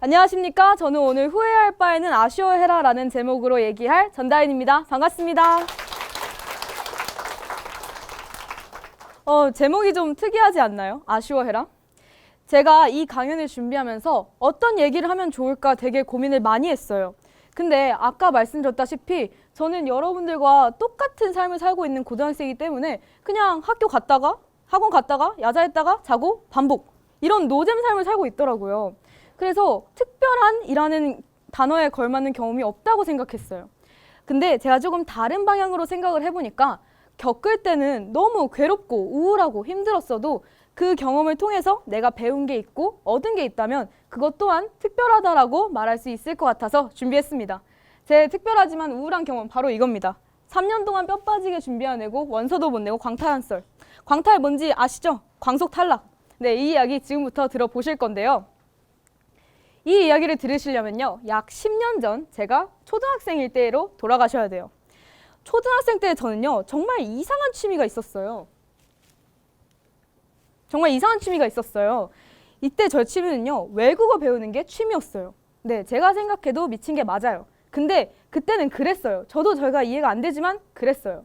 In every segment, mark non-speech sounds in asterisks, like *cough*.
안녕하십니까. 저는 오늘 후회할 바에는 아쉬워해라 라는 제목으로 얘기할 전다인입니다. 반갑습니다. 어, 제목이 좀 특이하지 않나요? 아쉬워해라. 제가 이 강연을 준비하면서 어떤 얘기를 하면 좋을까 되게 고민을 많이 했어요. 근데 아까 말씀드렸다시피 저는 여러분들과 똑같은 삶을 살고 있는 고등학생이기 때문에 그냥 학교 갔다가 학원 갔다가 야자했다가 자고 반복 이런 노잼 삶을 살고 있더라고요. 그래서 특별한이라는 단어에 걸맞는 경험이 없다고 생각했어요. 근데 제가 조금 다른 방향으로 생각을 해보니까 겪을 때는 너무 괴롭고 우울하고 힘들었어도 그 경험을 통해서 내가 배운 게 있고 얻은 게 있다면 그것 또한 특별하다라고 말할 수 있을 것 같아서 준비했습니다. 제 특별하지만 우울한 경험 바로 이겁니다. 3년 동안 뼈 빠지게 준비해내고 원서도 못 내고 광탈한 썰. 광탈 뭔지 아시죠? 광속 탈락. 네, 이 이야기 지금부터 들어보실 건데요. 이 이야기를 들으시려면요. 약 10년 전 제가 초등학생일 때로 돌아가셔야 돼요. 초등학생 때 저는요. 정말 이상한 취미가 있었어요. 정말 이상한 취미가 있었어요. 이때 저 취미는요. 외국어 배우는 게 취미였어요. 네, 제가 생각해도 미친 게 맞아요. 근데 그때는 그랬어요. 저도 저희가 이해가 안 되지만 그랬어요.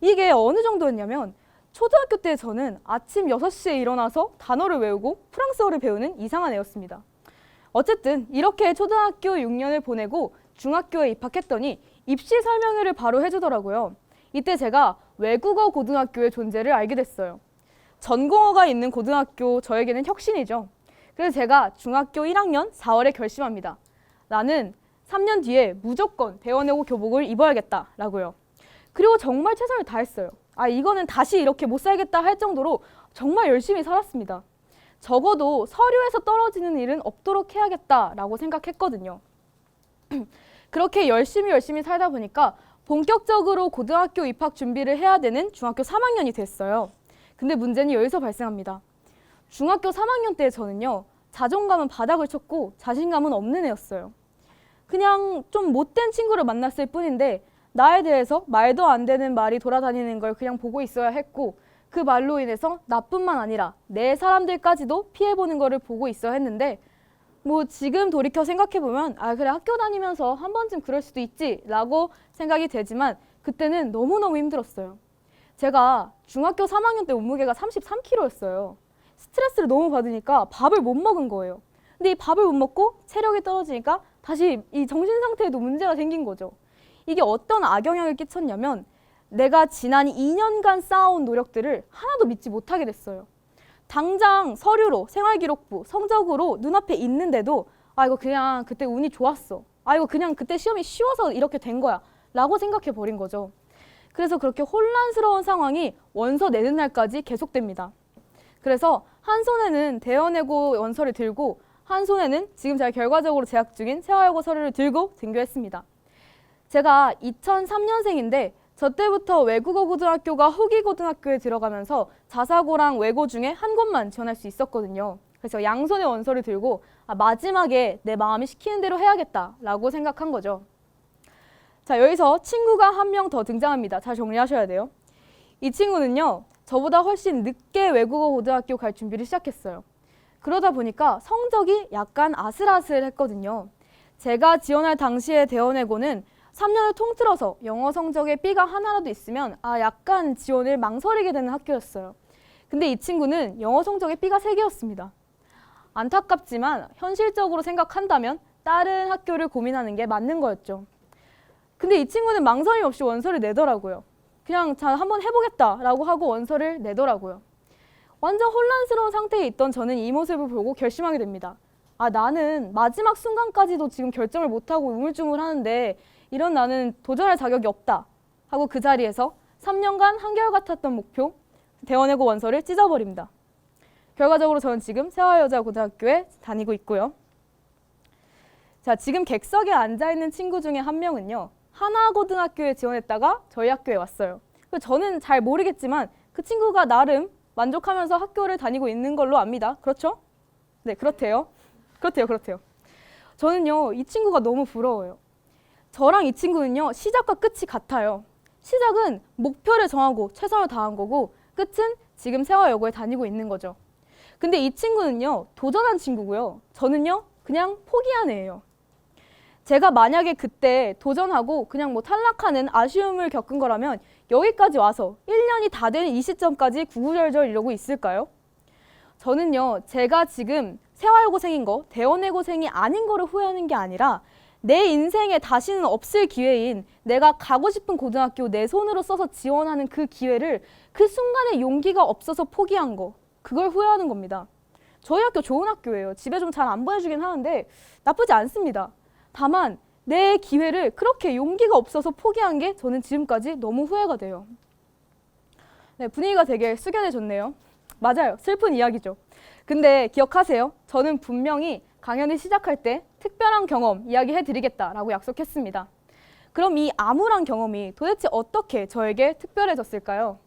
이게 어느 정도였냐면 초등학교 때 저는 아침 6시에 일어나서 단어를 외우고 프랑스어를 배우는 이상한 애였습니다. 어쨌든 이렇게 초등학교 6년을 보내고 중학교에 입학했더니 입시 설명회를 바로 해주더라고요. 이때 제가 외국어 고등학교의 존재를 알게 됐어요. 전공어가 있는 고등학교 저에게는 혁신이죠. 그래서 제가 중학교 1학년 4월에 결심합니다. 나는 3년 뒤에 무조건 배워내고 교복을 입어야겠다라고요. 그리고 정말 최선을 다했어요. 아 이거는 다시 이렇게 못 살겠다 할 정도로 정말 열심히 살았습니다. 적어도 서류에서 떨어지는 일은 없도록 해야겠다라고 생각했거든요. *clears throat* 그렇게 열심히 열심히 살다 보니까 본격적으로 고등학교 입학 준비를 해야 되는 중학교 3학년이 됐어요. 근데 문제는 여기서 발생합니다. 중학교 3학년 때 저는요, 자존감은 바닥을 쳤고 자신감은 없는 애였어요. 그냥 좀 못된 친구를 만났을 뿐인데 나에 대해서 말도 안 되는 말이 돌아다니는 걸 그냥 보고 있어야 했고 그 말로 인해서 나뿐만 아니라 내 사람들까지도 피해보는 거를 보고 있어야 했는데 뭐 지금 돌이켜 생각해보면 아 그래 학교 다니면서 한 번쯤 그럴 수도 있지 라고 생각이 되지만 그때는 너무너무 힘들었어요. 제가 중학교 3학년 때 몸무게가 33kg였어요. 스트레스를 너무 받으니까 밥을 못 먹은 거예요. 근데 이 밥을 못 먹고 체력이 떨어지니까 다시 이 정신 상태에도 문제가 생긴 거죠. 이게 어떤 악영향을 끼쳤냐면 내가 지난 2년간 쌓아온 노력들을 하나도 믿지 못하게 됐어요. 당장 서류로 생활기록부 성적으로 눈앞에 있는데도 아 이거 그냥 그때 운이 좋았어. 아 이거 그냥 그때 시험이 쉬워서 이렇게 된 거야. 라고 생각해 버린 거죠. 그래서 그렇게 혼란스러운 상황이 원서 내는 날까지 계속됩니다. 그래서 한 손에는 대여내고 원서를 들고 한 손에는 지금 제가 결과적으로 재학 중인 세화여고 서류를 들고 등교했습니다. 제가 2003년생인데 저 때부터 외국어 고등학교가 후기 고등학교에 들어가면서 자사고랑 외고 중에 한 곳만 지원할 수 있었거든요. 그래서 양손에 원서를 들고 아, 마지막에 내 마음이 시키는 대로 해야겠다라고 생각한 거죠. 자, 여기서 친구가 한 명 더 등장합니다. 잘 정리하셔야 돼요. 이 친구는요, 저보다 훨씬 늦게 외국어 고등학교 갈 준비를 시작했어요. 그러다 보니까 성적이 약간 아슬아슬했거든요. 제가 지원할 당시에 대원외고는 3년을 통틀어서 영어 성적에 B가 하나라도 있으면 아 약간 지원을 망설이게 되는 학교였어요. 근데 이 친구는 영어 성적에 B가 3개였습니다. 안타깝지만 현실적으로 생각한다면 다른 학교를 고민하는 게 맞는 거였죠. 근데 이 친구는 망설임 없이 원서를 내더라고요. 그냥 자 한번 해보겠다라고 하고 원서를 내더라고요. 완전 혼란스러운 상태에 있던 저는 이 모습을 보고 결심하게 됩니다. 아 나는 마지막 순간까지도 지금 결정을 못하고 우물쭈물 하는데 이런 나는 도전할 자격이 없다 하고 그 자리에서 3년간 한결같았던 목표 대원외고 원서를 찢어버립니다. 결과적으로 저는 지금 세화여자고등학교에 다니고 있고요. 자 지금 객석에 앉아 있는 친구 중에 한 명은요 하나고등학교에 지원했다가 저희 학교에 왔어요. 그 저는 잘 모르겠지만 그 친구가 나름 만족하면서 학교를 다니고 있는 걸로 압니다. 그렇죠? 네, 그렇대요. 그렇대요, 그렇대요. 저는요, 이 친구가 너무 부러워요. 저랑 이 친구는요, 시작과 끝이 같아요. 시작은 목표를 정하고 최선을 다한 거고, 끝은 지금 세화여고에 다니고 있는 거죠. 근데 이 친구는요, 도전한 친구고요. 저는요, 그냥 포기한 애예요. 제가 만약에 그때 도전하고 그냥 뭐 탈락하는 아쉬움을 겪은 거라면 여기까지 와서 1년이 다 되는 이 시점까지 구구절절 이러고 있을까요? 저는요, 제가 지금 세활고생인 거, 대원외고생이 아닌 거를 후회하는 게 아니라 내 인생에 다시는 없을 기회인 내가 가고 싶은 고등학교 내 손으로 써서 지원하는 그 기회를 그 순간에 용기가 없어서 포기한 거, 그걸 후회하는 겁니다. 저희 학교 좋은 학교예요. 집에 좀 잘 안 보내주긴 하는데 나쁘지 않습니다. 다만 내 기회를 그렇게 용기가 없어서 포기한 게 저는 지금까지 너무 후회가 돼요. 네, 분위기가 되게 숙연해졌네요. 맞아요. 슬픈 이야기죠. 근데 기억하세요. 저는 분명히 강연을 시작할 때 특별한 경험 이야기해 드리겠다라고 약속했습니다. 그럼 이 암울한 경험이 도대체 어떻게 저에게 특별해졌을까요?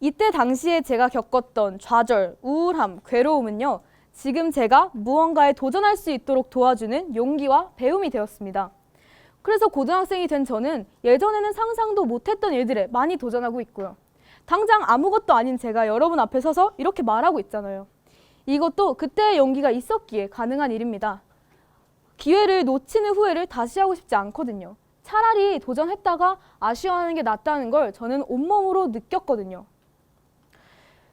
이때 당시에 제가 겪었던 좌절, 우울함, 괴로움은요. 지금 제가 무언가에 도전할 수 있도록 도와주는 용기와 배움이 되었습니다. 그래서 고등학생이 된 저는 예전에는 상상도 못했던 일들에 많이 도전하고 있고요. 당장 아무것도 아닌 제가 여러분 앞에 서서 이렇게 말하고 있잖아요. 이것도 그때의 용기가 있었기에 가능한 일입니다. 기회를 놓치는 후회를 다시 하고 싶지 않거든요. 차라리 도전했다가 아쉬워하는 게 낫다는 걸 저는 온몸으로 느꼈거든요.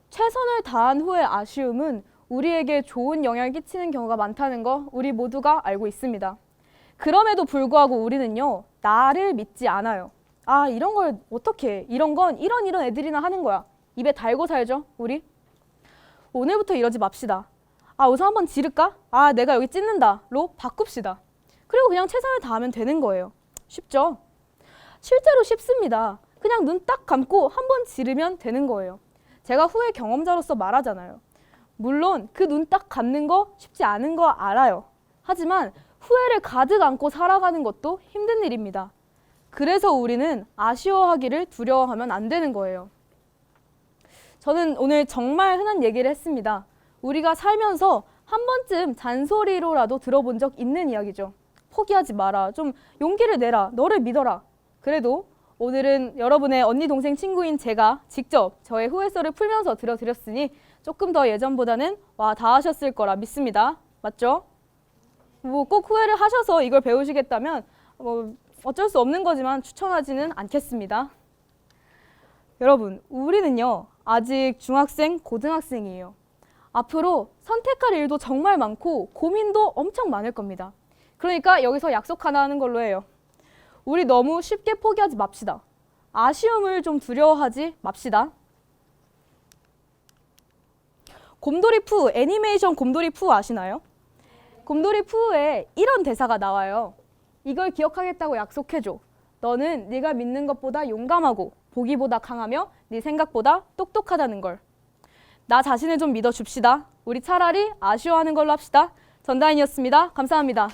최선을 다한 후의 아쉬움은 우리에게 좋은 영향을 끼치는 경우가 많다는 거 우리 모두가 알고 있습니다. 그럼에도 불구하고 우리는요, 나를 믿지 않아요. 아, 이런 걸 어떻게, 해? 이런 건 이런 이런 애들이나 하는 거야. 입에 달고 살죠, 우리? 오늘부터 이러지 맙시다. 아, 우선 한번 지를까? 아, 내가 여기 찢는다.로 바꿉시다. 그리고 그냥 최선을 다하면 되는 거예요. 쉽죠? 실제로 쉽습니다. 그냥 눈 딱 감고 한번 지르면 되는 거예요. 제가 후회 경험자로서 말하잖아요. 물론 그 눈 딱 감는 거 쉽지 않은 거 알아요. 하지만 후회를 가득 안고 살아가는 것도 힘든 일입니다. 그래서 우리는 아쉬워하기를 두려워하면 안 되는 거예요. 저는 오늘 정말 흔한 얘기를 했습니다. 우리가 살면서 한 번쯤 잔소리로라도 들어본 적 있는 이야기죠. 포기하지 마라. 좀 용기를 내라. 너를 믿어라. 그래도 오늘은 여러분의 언니, 동생, 친구인 제가 직접 저의 후회서를 풀면서 들려드렸으니 조금 더 예전보다는 와, 다 하셨을 거라 믿습니다. 맞죠? 뭐 꼭 후회를 하셔서 이걸 배우시겠다면 뭐 어쩔 수 없는 거지만 추천하지는 않겠습니다. 여러분, 우리는요, 아직 중학생, 고등학생이에요. 앞으로 선택할 일도 정말 많고 고민도 엄청 많을 겁니다. 그러니까 여기서 약속 하나 하는 걸로 해요. 우리 너무 쉽게 포기하지 맙시다. 아쉬움을 좀 두려워하지 맙시다. 곰돌이 푸 애니메이션 곰돌이 푸 아시나요? 곰돌이 푸에 이런 대사가 나와요. 이걸 기억하겠다고 약속해줘. 너는 네가 믿는 것보다 용감하고 보기보다 강하며 네 생각보다 똑똑하다는 걸. 나 자신을 좀 믿어줍시다. 우리 차라리 아쉬워하는 걸로 합시다. 전다인이었습니다. 감사합니다.